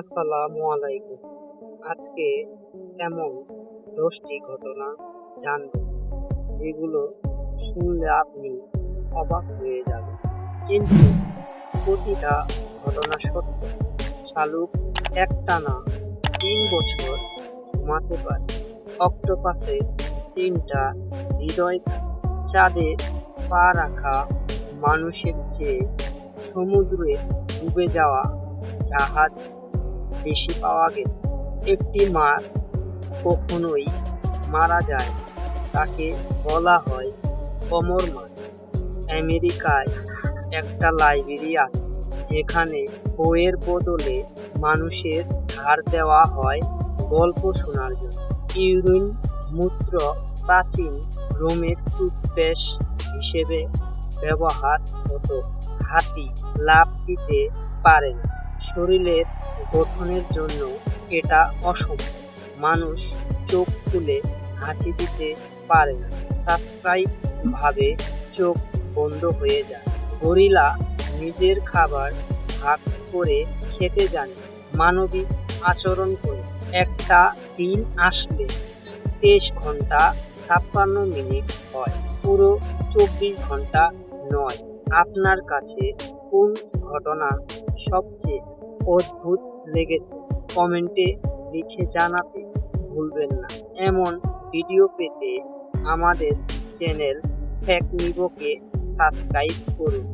আসসালামু আলাইকুম। আজকে এমন দশটি ঘটনা জানব, যেগুলো শুনলে আপনি অবাক হয়ে যাবেন। কিন্তু প্রতিটা ঘটনা সত্য। শালুক একটানা তিন বছর ঘুমাতে পারে, অক্টোপাসে তিনটা হৃদয় চাঁদে পা রাখা মানুষের চেয়ে সমুদ্রে ডুবে যাওয়া জাহাজ বেশি পাওয়া গেছে। একটি মাছ কখনোই মারা যায় তাকে বলা হয় কমর মাছ। আমেরিকায় একটা লাইব্রেরি আছে, যেখানে বইয়ের বদলে মানুষের ধার দেওয়া হয় গল্প শোনার জন্য। ইউরিন মূত্র প্রাচীন রোমের টুথপেস্ট হিসেবে ব্যবহার হতো। হাতি লাভ দিতে পারে না। শরীরের গঠনের জন্য এটা অসম্ভব মানুষ চোখ খুলে হাঁচি দিতে পারে না। সাবস্ক্রাইব ভাবে চোখ বন্ধ হয়ে যায়। গরিলা নিজের খাবার ভাগ করে খেতে জানে, মানবিক আচরণ করে। একটা দিন আসলে তেইশ ঘণ্টা ছাপ্পান্ন মিনিট হয়, পুরো চব্বিশ ঘণ্টা নয়। আপনার কাছে কোন ঘটনা সবচেয়ে অদ্ভুত লেগেছে। কমেন্টে লিখে জানাতে ভুলবেন না। এমন ভিডিও পেতে আমাদের চ্যানেল ফ্যাক নিবকে সাবস্ক্রাইব করুন।